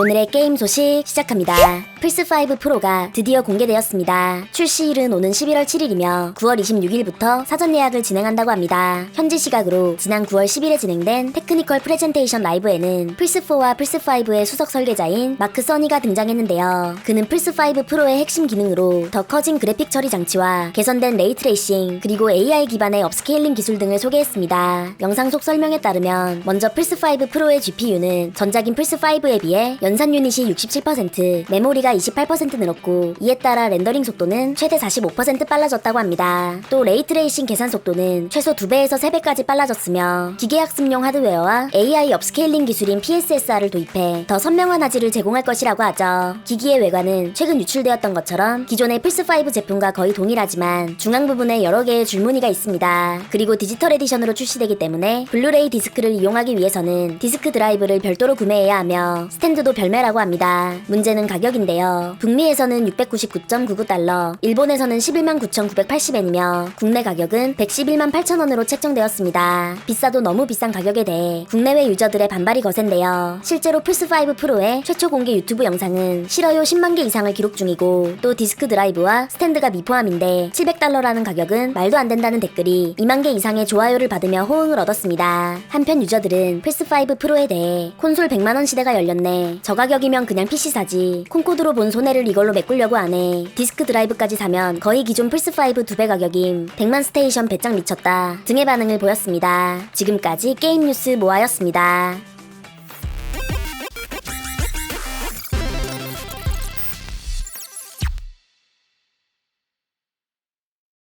오늘의 게임 소식 시작합니다. 플스5 프로가 드디어 공개되었습니다. 출시일은 오는 11월 7일이며 9월 26일부터 사전 예약을 진행한다고 합니다. 현지 시각으로 지난 9월 10일에 진행된 테크니컬 프레젠테이션 라이브에는 플스4와 플스5의 수석 설계자인 마크 써니가 등장했는데요. 그는 플스5 프로의 핵심 기능으로 더 커진 그래픽 처리 장치와 개선된 레이트레이싱 그리고 AI 기반의 업스케일링 기술 등을 소개했습니다. 영상 속 설명에 따르면 먼저 플스5 프로의 GPU는 전작인 플스5에 비해 연산 유닛이 67%, 메모리가 28% 늘었고 이에 따라 렌더링 속도는 최대 45% 빨라졌다고 합니다. 또 레이트레이싱 계산 속도는 최소 2배에서 3배까지 빨라졌으며 기계학습용 하드웨어와 AI 업스케일링 기술인 PSSR을 도입해 더 선명한 화질을 제공할 것이라고 하죠. 기기의 외관은 최근 유출되었던 것처럼 기존의 플스5 제품과 거의 동일하지만 중앙 부분에 여러 개의 줄무늬가 있습니다. 그리고 디지털 에디션으로 출시되기 때문에 블루레이 디스크를 이용하기 위해서는 디스크 드라이브를 별도로 구매해야 하며 스탠드도 별매라고 합니다. 문제는 가격인데요. 북미에서는 699.99달러, 일본에서는 11만 9,980엔이며 국내 가격은 111만 8천원으로 책정되었습니다. 비싸도 너무 비싼 가격에 대해 국내외 유저들의 반발이 거센데요. 실제로 플스5 프로의 최초 공개 유튜브 영상은 싫어요 10만 개 이상을 기록 중이고 또 디스크 드라이브와 스탠드가 미포함인데 700달러라는 가격은 말도 안 된다는 댓글이 2만 개 이상의 좋아요를 받으며 호응을 얻었습니다. 한편 유저들은 플스5 프로에 대해 콘솔 100만원 시대가 열렸네. 저 가격이면 그냥 PC 사지. 콩코드로 본 손해를 이걸로 메꾸려고 안 해. 디스크 드라이브까지 사면 거의 기존 플스5 두 배 가격임. 100만 스테이션 배짱 미쳤다. 등의 반응을 보였습니다. 지금까지 게임 뉴스 모아였습니다.